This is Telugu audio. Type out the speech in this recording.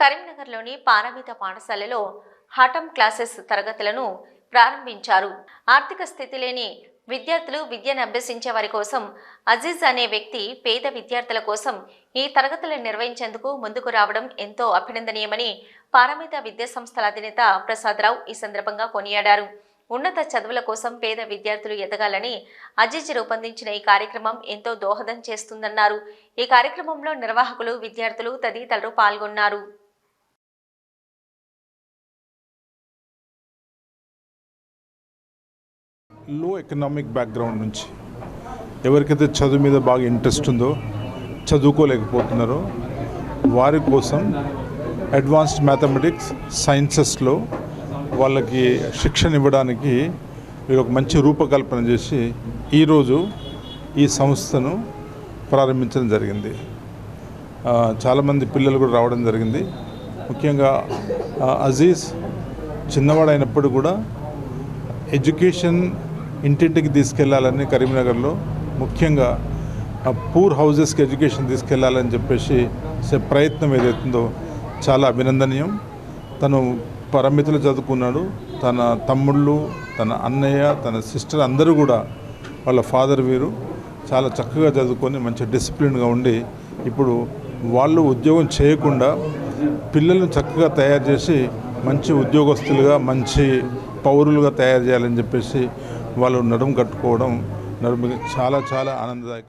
కరీంనగర్లోని పారమిత పాఠశాలలో హఠం క్లాసెస్ తరగతులను ప్రారంభించారు. ఆర్థిక స్థితి లేని విద్యార్థులు విద్యను అభ్యసించే వారి కోసం అజీజ్ అనే వ్యక్తి పేద విద్యార్థుల కోసం ఈ తరగతులను నిర్వహించేందుకు ముందుకు రావడం ఎంతో అభినందనీయమని పారమిత విద్యా సంస్థల అధినేత ప్రసాదరావు ఈ సందర్భంగా కొనియాడారు. ఉన్నత చదువుల కోసం పేద విద్యార్థులు ఎదగాలని అజీజ్ రూపొందించిన ఈ కార్యక్రమం ఎంతో దోహదం చేస్తుందన్నారు. ఈ కార్యక్రమంలో నిర్వాహకులు విద్యార్థులు తదితరులు పాల్గొన్నారు. లో ఎకనామిక్ బ్యాక్గ్రౌండ్ నుంచి ఎవరికైతే చదువు మీద బాగా ఇంట్రెస్ట్ ఉందో చదువుకోలేకపోతున్నారో వారి కోసం అడ్వాన్స్డ్ మ్యాథమెటిక్స్ సైన్సెస్లో వాళ్ళకి శిక్షణ ఇవ్వడానికి వీరు ఒక మంచి రూపకల్పన చేసి ఈరోజు ఈ సంస్థను ప్రారంభించడం జరిగింది. చాలామంది పిల్లలు కూడా రావడం జరిగింది. ముఖ్యంగా అజీజ్ చిన్నవాడైనప్పుడు కూడా ఎడ్యుకేషన్ ఇంటింటికి తీసుకెళ్ళాలని కరీంనగర్లో ముఖ్యంగా పూర్ హౌజెస్కి ఎడ్యుకేషన్ తీసుకెళ్ళాలని చెప్పేసి ప్రయత్నం ఏదైతుందో చాలా అభినందనీయం. తను పరిమితులు చదువుకున్నాడు. తన తమ్ముళ్ళు తన అన్నయ్య తన సిస్టర్ అందరూ కూడా వాళ్ళ ఫాదర్ వీరు చాలా చక్కగా చదువుకొని మంచి డిసిప్లిన్గా ఉండి ఇప్పుడు వాళ్ళు ఉద్యోగం చేయకుండా పిల్లలను చక్కగా తయారు చేసి మంచి ఉద్యోగస్తులుగా మంచి పౌరులుగా తయారు చేయాలని చెప్పేసి వాళ్ళు నడుము కట్టుకోవడం నడుము చాలా చాలా ఆనందదాయకం.